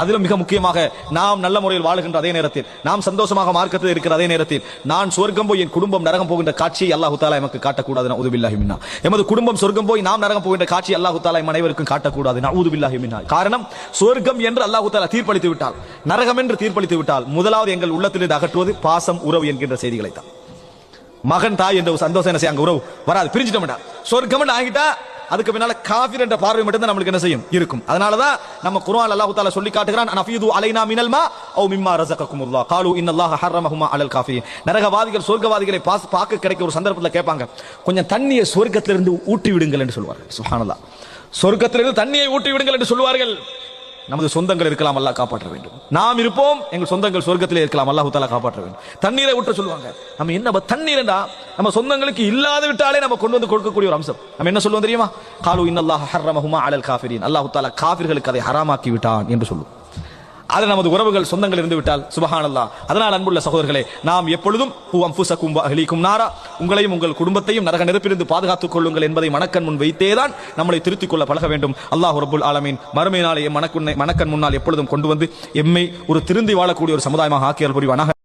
அதிலும் மிக முக்கியமாக நாம் நல்ல முறையில் வாழுகின்ற அதே நேரத்தில் நாம் சந்தோஷமாக மார்க்கத்தில் இருக்கிற அதே நேரத்தில் நான் சொர்க்கம் போய் என் குடும்பம் நரகம் போகின்ற காட்சியை அல்லாஹு தாலா எமக்கு காட்டக்கூடாது நவுதுபில்லாஹி மின்னா எமது குடும்பம் சொர்க்கம் போய் நாம் நரகம் போகின்ற காட்சி அல்லாஹு தாலா அனைவருக்கும் காட்டக்கூடாது நவுதுபில்லாஹி மின்னா காரணம் சொர்க்கம் என்று அல்லாஹு தாலா தீர்ப்பளித்து விட்டால் நரகம் என்று தீர்ப்பளித்து விட்டால் முதலாவது எங்கள் உள்ளத்திலிருந்து அகற்றுவது பாசம் உறவு என்கின்ற செய்திகளை தான் மகன் தாய் என்ற ஒரு சந்தோஷம் என்ன செய்ய அங்க உறவு வராது பிரிஞ்சிட்டோம்டா சொர்க்கம் ஆகிட்டா அதுக்கு பின்னால காஃபிர் என்ற பார்வை மட்டும் நம்மளுக்கு என்ன செய்யும்? இருக்கும். அதனாலதான் நம்ம குரான் அல்லாஹு தாலா சொல்லி காட்டுகிறான் நஃபீது அலைனா மினல்மா ஓ மிம்மா மிம்மா ரஸககுமுல்லாஹ் காலு இன்னல்லாஹ ஹர்ரமஹுமா அலல் காஃபி நரகவாதிகள் சொர்க்கவாதிகளை பாஸ் பார்க்க கிடைக்க ஒரு சந்தர்ப்பத்தில் கேட்பாங்க. கொஞ்சம் தண்ணியை சொர்க்கத்திலிருந்து ஊட்டி விடுங்கள் என்று சொல்வார்கள். சுஹானல்லா சொர்க்கத்திலிருந்து தண்ணியை ஊட்டி விடுங்கள் என்று சொல்வார்கள். நமது சொந்தங்கள் இருக்கலாம் அல்லாஹ் காப்பாற்ற வேண்டும். நாம் இருப்போம் எங்கள் சொந்தங்கள் சொர்க்கத்திலே இருக்கலாம் அல்லாஹு தாலா காப்பாற்ற வேண்டும். தண்ணீரை ஊற்ற சொல்லுவாங்க. நம்ம என்ன தண்ணீர்டா நம்ம சொந்தங்களுக்கு இல்லாத விட்டாலே நம்ம கொண்டு வந்து கொடுக்கக்கூடிய ஒரு அம்சம். நம்ம என்ன சொல்லுவோம் தெரியுமா? காலு இன்னல்லாஹ் ஹர்ரமஹுமா அலல் காஃபிரின். அல்லாஹு தாலா காஃபிர்களுக்கு அதை ஹராமாக்கி விட்டான் என்று சொல்லுவோம் அது நமது உறவுகள் சொந்தங்கள் இருந்து விட்டால் சுபஹானல்லா. அதனால் அன்புள்ள சகோதரர்களே நாம் எப்பொழுதும் ஹூ அம்புசக்கும் அகலிக்கும் நாரா. உங்களையும் உங்கள் குடும்பத்தையும் நரக நெருப்பிலிருந்து பாதுகாத்துக் கொள்ளுங்கள் என்பதை மனக்கண் முன் வைத்தேதான் நம்மளை திருத்திக் கொள்ள பழக வேண்டும். அல்லாஹ் ரபுல் ஆலமீன் மறுமை நாளை மணக்குன்னை மனக்குன்னை மனக்கண் முன்னால் எப்பொழுதும் கொண்டு வந்து எம்மை ஒரு திருந்தி வாழக்கூடிய ஒரு சமுதாயமாக ஆக்கியல் புரிவானாக?